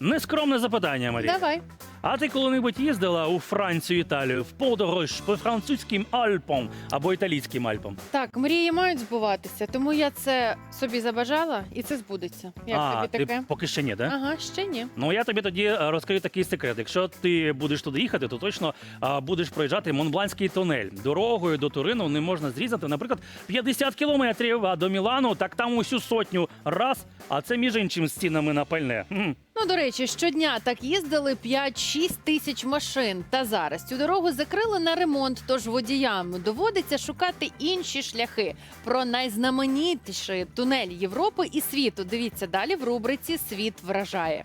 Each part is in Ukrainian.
Нескромне запитання, Марія. Давай. А ти коли-небудь їздила у Францію, Італію в подорож по французьким Альпам або італійським Альпам? Так, мрії мають збуватися, тому я це собі забажала і це збудеться. Як а, тобі ти таке? поки ще ні, да? Ага, ще ні. Ну я тобі тоді е, розкрию такий секрет. Якщо ти будеш туди їхати, то точно а, будеш проїжджати Монбланський тунель. Дорогою до Турину не можна зрізати, наприклад, 50 кілометрів, а до Мілану так там усю сотню раз. А це між іншим з цінами на пальне. Ну, до речі, щодня так їздили 5-6 тисяч машин. Та зараз цю дорогу закрили на ремонт, тож водіям доводиться шукати інші шляхи. Про найзнаменітіший тунель Європи і світу. Дивіться далі в рубриці Світ вражає.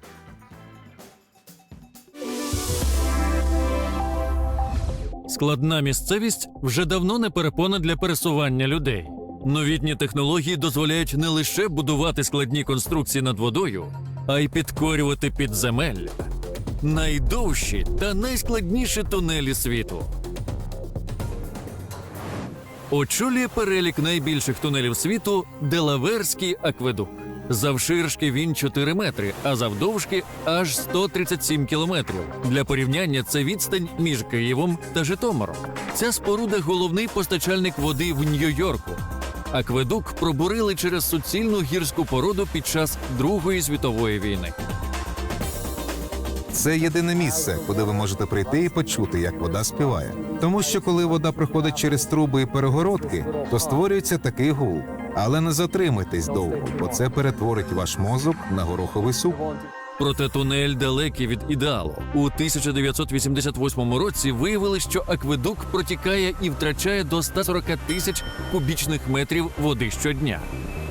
Складна місцевість вже давно не перепона для пересування людей. Новітні технології дозволяють не лише будувати складні конструкції над водою, а й підкорювати підземелля. Найдовші та найскладніші тунелі світу. Очолює перелік найбільших тунелів світу Делаверський акведук. Завширшки він 4 метри, а завдовжки аж 137 кілометрів. Для порівняння це відстань між Києвом та Житомиром. Ця споруда головний постачальник води в Нью-Йорку. Акведук пробурили через суцільну гірську породу під час Другої світової війни. Це єдине місце, куди ви можете прийти і почути, як вода співає. Тому що коли вода проходить через труби і перегородки, то створюється такий гул. Але не затримуйтесь довго, бо це перетворить ваш мозок на гороховий суп. Проте тунель далекий від ідеалу. У 1988 році виявили, що акведук протікає і втрачає до 140 тисяч кубічних метрів води щодня.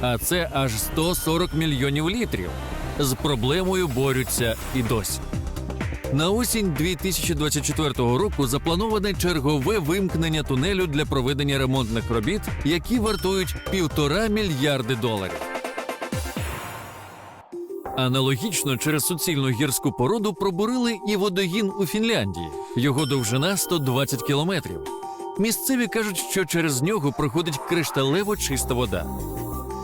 А це аж 140 мільйонів літрів. З проблемою борються і досі. На осінь 2024 року заплановане чергове вимкнення тунелю для проведення ремонтних робіт, які вартують півтора мільярди доларів. Аналогічно через суцільну гірську породу пробурили і водогін у Фінляндії. Його довжина 120 кілометрів. Місцеві кажуть, що через нього проходить кришталево чиста вода.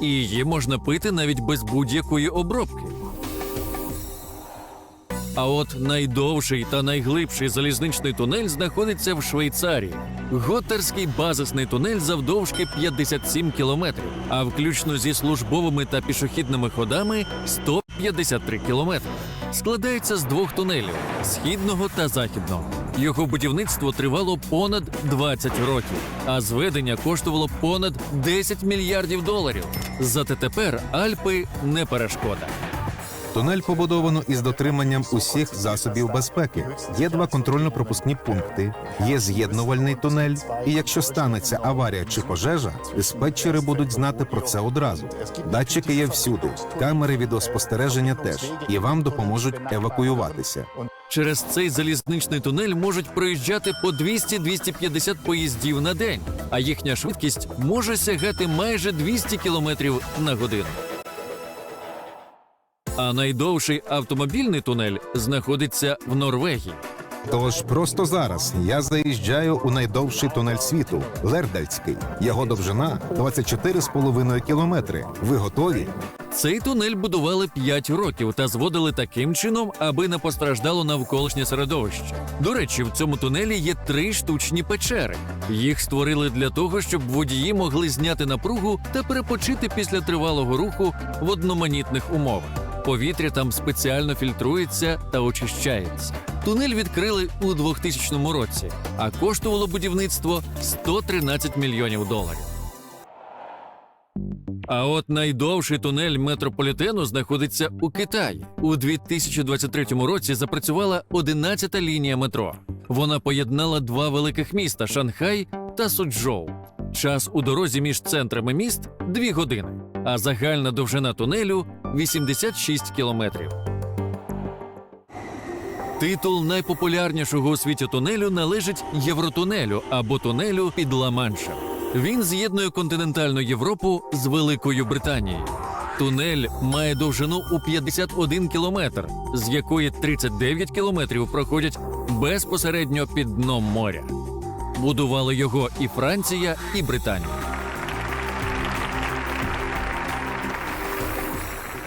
І її можна пити навіть без будь-якої обробки. А от найдовший та найглибший залізничний тунель знаходиться в Швейцарії. Готерський базисний тунель завдовжки 57 кілометрів, а включно зі службовими та пішохідними ходами 153 кілометри. Складається з двох тунелів східного та західного. Його будівництво тривало понад 20 років, а зведення коштувало понад 10 мільярдів доларів. Зате тепер Альпи не перешкода. Тунель побудовано із дотриманням усіх засобів безпеки. Є два контрольно-пропускні пункти, є з'єднувальний тунель. І якщо станеться аварія чи пожежа, диспетчери будуть знати про це одразу. Датчики є всюди, камери відеоспостереження теж, і вам допоможуть евакуюватися. Через цей залізничний тунель можуть проїжджати по 200-250 поїздів на день, а їхня швидкість може сягати майже 200 км на годину. А найдовший автомобільний тунель знаходиться в Норвегії. Тож просто зараз я заїжджаю у найдовший тунель світу Лердальський. Його довжина 24,5 кілометри. Ви готові? Цей тунель будували 5 років та зводили таким чином, аби не постраждало навколишнє середовище. До речі, в цьому тунелі є три штучні печери. Їх створили для того, щоб водії могли зняти напругу та перепочити після тривалого руху в одноманітних умовах. Повітря там спеціально фільтрується та очищається. Тунель відкрили у 2000 році, а коштувало будівництво 113 мільйонів доларів. А от найдовший тунель метрополітену знаходиться у Китаї. У 2023 році запрацювала 11-та лінія метро. Вона поєднала два великих міста Шанхай та Суджоу. Час у дорозі між центрами міст 2 години, а загальна довжина тунелю 86 кілометрів. Титул найпопулярнішого у світі тунелю належить Євротунелю або тунелю під Ла-Маншем. Він з'єднує континентальну Європу з Великою Британією. Тунель має довжину у 51 кілометр, з якої 39 кілометрів проходять безпосередньо під дном моря. Будували його і Франція, і Британія.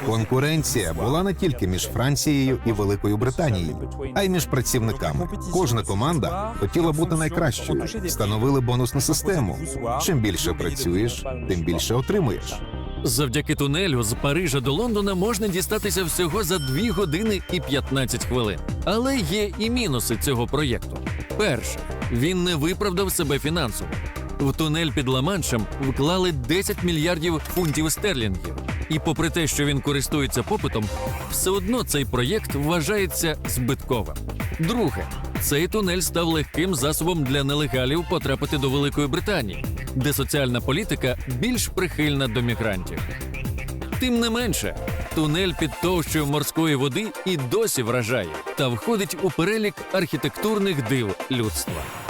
Конкуренція була не тільки між Францією і Великою Британією, а й між працівниками. Кожна команда хотіла бути найкращою. Встановили бонусну систему. Чим більше працюєш, тим більше отримуєш. Завдяки тунелю з Парижа до Лондона можна дістатися всього за 2 години і 15 хвилин. Але є і мінуси цього проєкту. Перше, він не виправдав себе фінансово. В тунель під Ла-Маншем вклали 10 мільярдів фунтів стерлінгів. І попри те, що він користується попитом, все одно цей проєкт вважається збитковим. Друге, цей тунель став легким засобом для нелегалів потрапити до Великої Британії, де соціальна політика більш прихильна до мігрантів. Тим не менше, тунель під товщою морської води і досі вражає та входить у перелік архітектурних див людства.